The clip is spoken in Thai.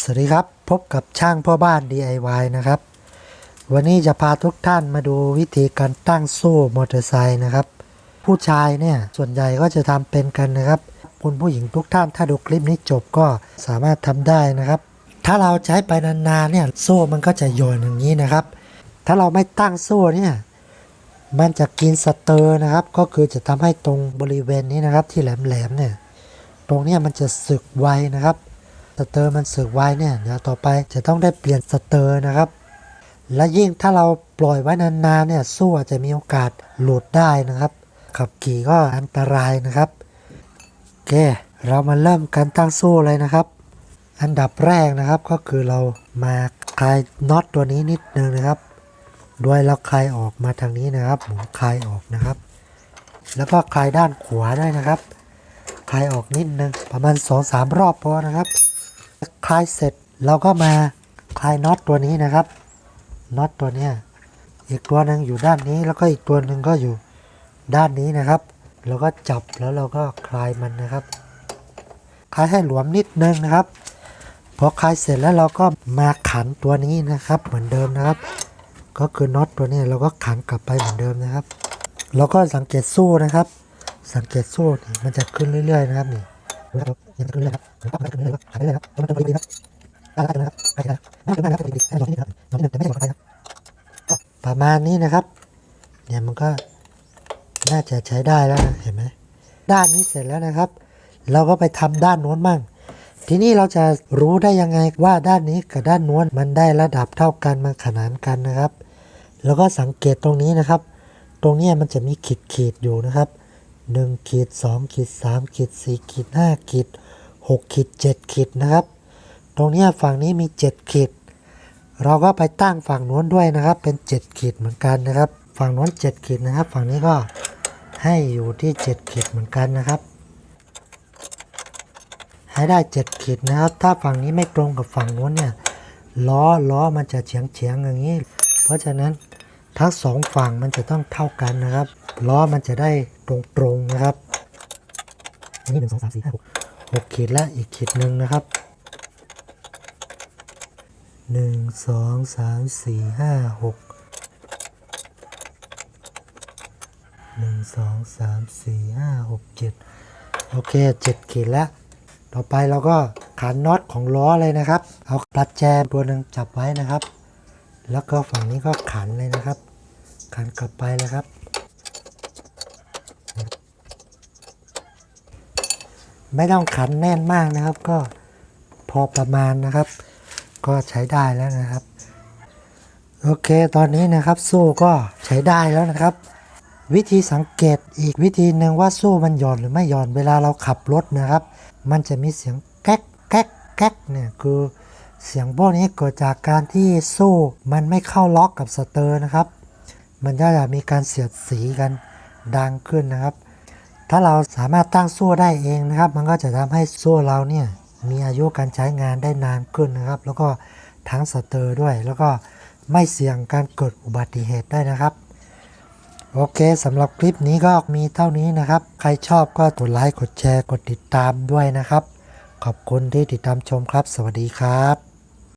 สวัสดีครับ พบกับช่างพ่อบ้าน DIY นะครับ วันนี้จะพาทุกท่านมาดูวิธีการตั้งโซ่มอเตอร์ไซค์นะครับ ผู้ชายเนี่ยส่วนใหญ่ก็จะทำเป็นกันนะครับ คุณผู้หญิงทุกท่านถ้าดูคลิปนี้จบก็สามารถทำได้นะครับ ถ้าเราใช้ไปนานๆเนี่ยโซ่มันก็จะโยนอย่างนี้นะครับ ถ้าเราไม่ตั้งโซ่เนี่ยมันจะกินสเตอร์นะครับ ก็คือจะทำให้ตรงบริเวณนี้นะครับที่แหลมๆเนี่ยตรงนี้มันจะสึกไวนะครับ สเตอร์มันสึกไว้เนี่ยเดี๋ยวต่อไปจะต้องได้เปลี่ยนสเตอร์นะครับ และยิ่งถ้าเราปล่อยไว้นานๆเนี่ยโซ่อาจจะมีโอกาสหลุดได้นะครับ ขับขี่ก็อันตรายนะครับโอเคเรามาเริ่มการตั้งโซ่เลยนะครับ อันดับแรกนะครับก็คือเรามาคลายน็อตตัวนี้นิดนึงนะครับโดยเราคลายออกมาทางนี้นะครับหมุนคลายออกนะครับ แล้วก็คลายด้านขวาด้วยนะครับคลายออกนิดนึงประมาณ2อสารอบพอนะครับ คลายเสร็จเราก็มาคลายน็อตตัวนี้นะครับน็อตตัวเนี้ยอีกตัวหนึ่งอยู่ด้านนี้แล้วก็อีกตัวหนึ่งก็อยู่ด้านนี้นะครับเราก็จับแล้วเราก็คลายมันนะครับคลายให้หลวมนิดนึงนะครับพอคลายเสร็จแล้วเราก็มาขันตัวนี้นะครับ เหมือนเดิมนะครับ ก็คือน็อตตัวนี้เราก็ขันกลับไปเหมือนเดิมนะครับ เราก็สังเกตสู้นะครับ สังเกตสู้มันจะขึ้นเรื่อย ๆ นะครับนี่ นะครับยังขึ้นเรื่อยครับขึ้นเรื่อยครับหายเรื่อยครับมันจะดีครับได้แล้วนะครับได้แล้วไม่เป็นไรครับดีๆให้ลองนิดนึงครับลองนิดนึงแต่ไม่ได้กดไปครับก็ประมาณนี้นะครับ เนี่ยมันก็น่าจะใช้ได้แล้วเห็นไหมด้านนี้เสร็จแล้วนะครับ เราก็ไปทำด้านโน้นบ้างทีนี้เราจะรู้ได้ยังไงว่าด้านนี้กับด้านโน้นมันได้ระดับเท่ากันมันขนานกันนะครับ แล้วก็สังเกตตรงนี้นะครับ ตรงนี้มันจะมีขีดขีดๆอยู่นะครับ 1ขีด2ขีด3ขีด4ขีด5ขีด6ขีด7ขีดนะครับ ตรงนี้ฝั่งนี้มี 7ขีด เราก็ไปตั้งฝั่งโน้นด้วยนะครับ เป็น 7 ขีดเหมือนกันนะครับ ฝั่งโน้น 7 ขีดนะครับ ฝั่งนี้ก็ให้อยู่ที่ 7 ขีดเหมือนกันนะครับ ให้ได้ 7 ขีดนะครับ ถ้าฝั่งนี้ไม่ตรงกับฝั่งโน้นเนี่ยล้อล้อมันจะเฉียงเฉียงอย่างนี้ เพราะฉะนั้น ทั้งสองฝั่งมันจะต้องเท่ากันนะครับล้อมันจะได้ตรงตรงๆนะครับอันนี้หนึ่งสองสามสี่ห้าหกหกขีดและอีกขีดหนึ่งนะครับหนึ่งสองสามสี่ห้าหกหนึ่งสองสามสี่ห้าหกเจ็ดโอเคเจ็ดขีดแล้ว ต่อไปเราก็ขันน็อตของล้อเลยนะครับ เอาปลัดแจมตัวหนึ่งจับไว้นะครับ แล้วก็ฝั่งนี้ก็ขันเลยนะครับ ขันกลับไปเลยครับ ไม่ต้องขันแน่นมากนะครับ ก็พอประมาณนะครับ ก็ใช้ได้แล้วนะครับ โอเคตอนนี้นะครับโซ่ก็ใช้ได้แล้วนะครับ วิธีสังเกตอีกวิธีหนึ่งว่าโซ่มันหย่อนหรือไม่หย่อนเวลาเราขับรถนะครับ มันจะมีเสียงแก๊กแก๊กแก๊กเนี่ยคือ เสียงพวกนี้เกิดจากการที่โซ่มันไม่เข้าล็อกกับสเตอร์นะครับ มันก็จะมีการเสียดสีกันดังขึ้นนะครับ ถ้าเราสามารถตั้งโซ่ได้เองนะครับ มันก็จะทำให้โซ่เราเนี่ยมีอายุการใช้งานได้นานขึ้นนะครับ แล้วก็ทั้งสเตอร์ด้วย แล้วก็ไม่เสี่ยงการเกิดอุบัติเหตุได้นะครับโอเคสำหรับคลิปนี้ก็มีเท่านี้นะครับ ใครชอบก็กดไลค์กดแชร์กดติดตามด้วยนะครับ ขอบคุณที่ติดตามชมครับ สวัสดีครับ